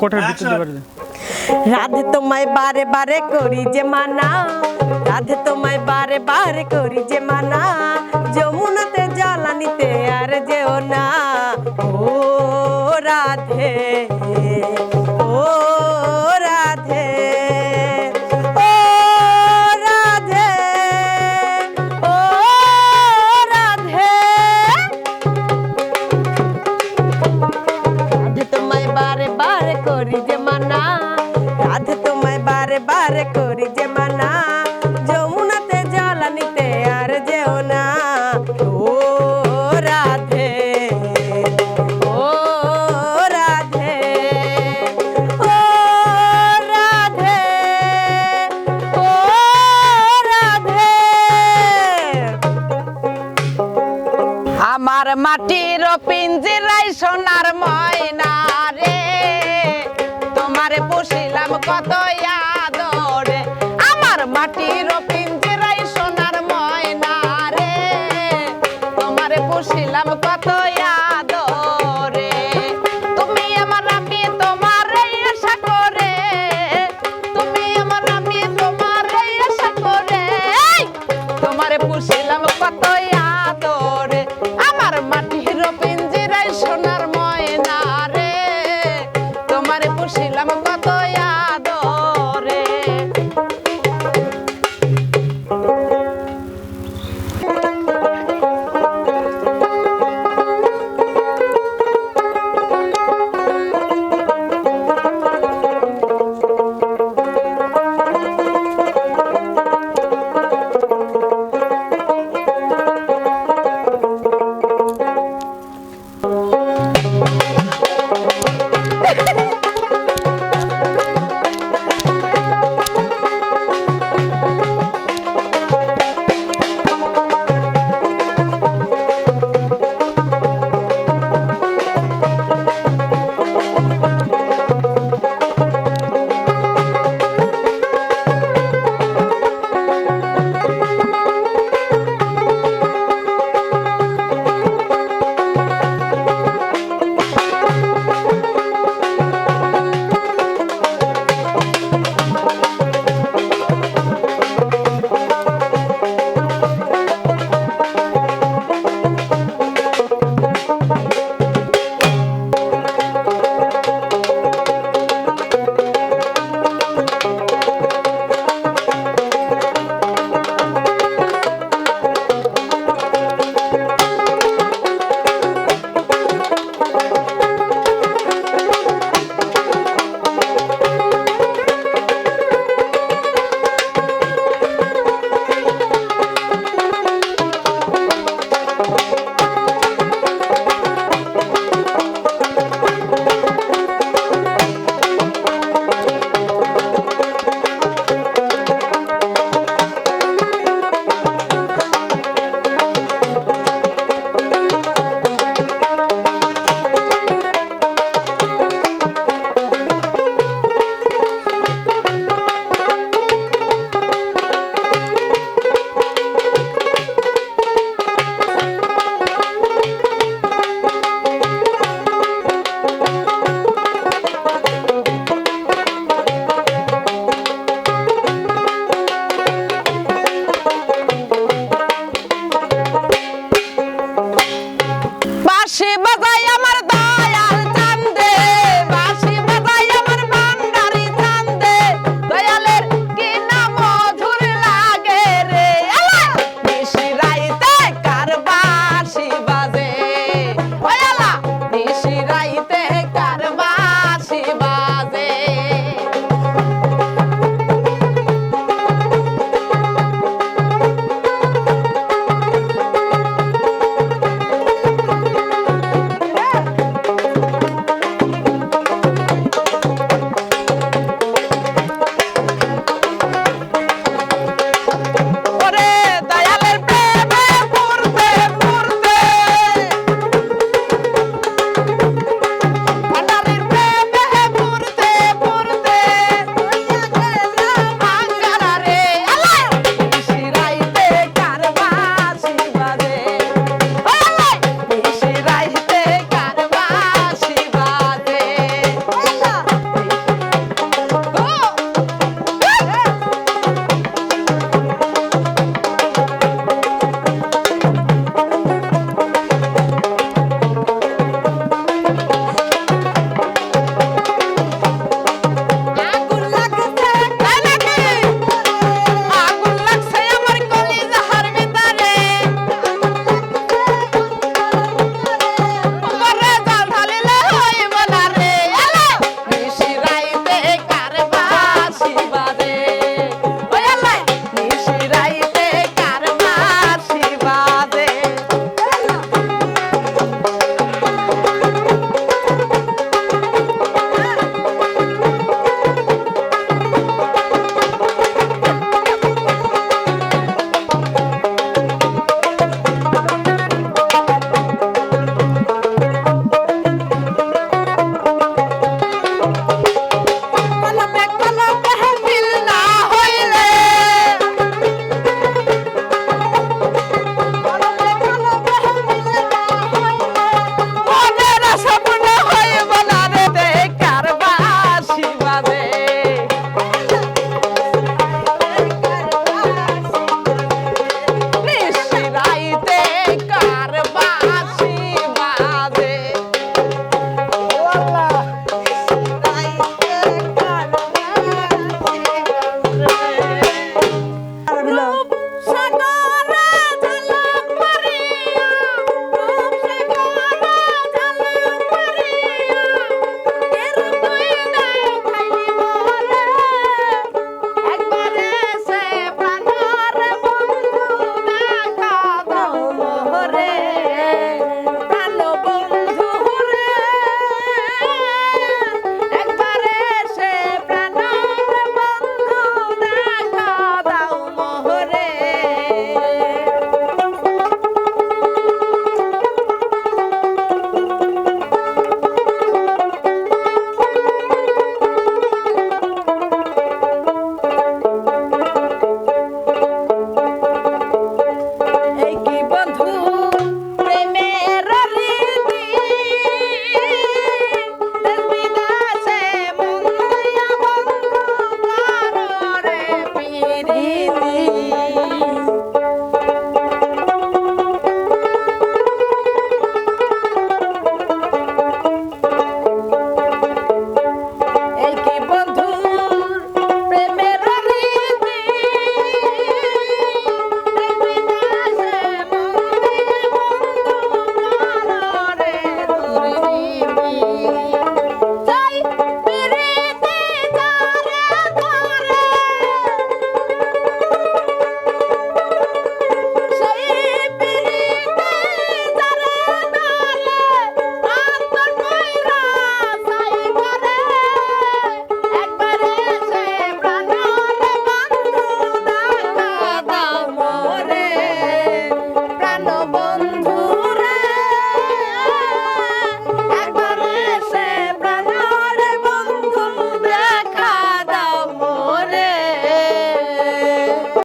কোঠার ভিতরে পারে রাধে তোমায় বারে বারে করি যে মানা রাধে তোমায় বারে বারে করি যে মানা যমুনাতে জ্বালানিতে আর যেও না। ও রাধে বারে বারে করি যে মানা, যমুনাতে জ্বালানিতে আর যেও না। ও রাধে ও রাধে ও রাধে ও রাধে। আমার মাটির পিঞ্জিরাই সোনার ময়না রে, তোমারে পুষিলাম কত মাটির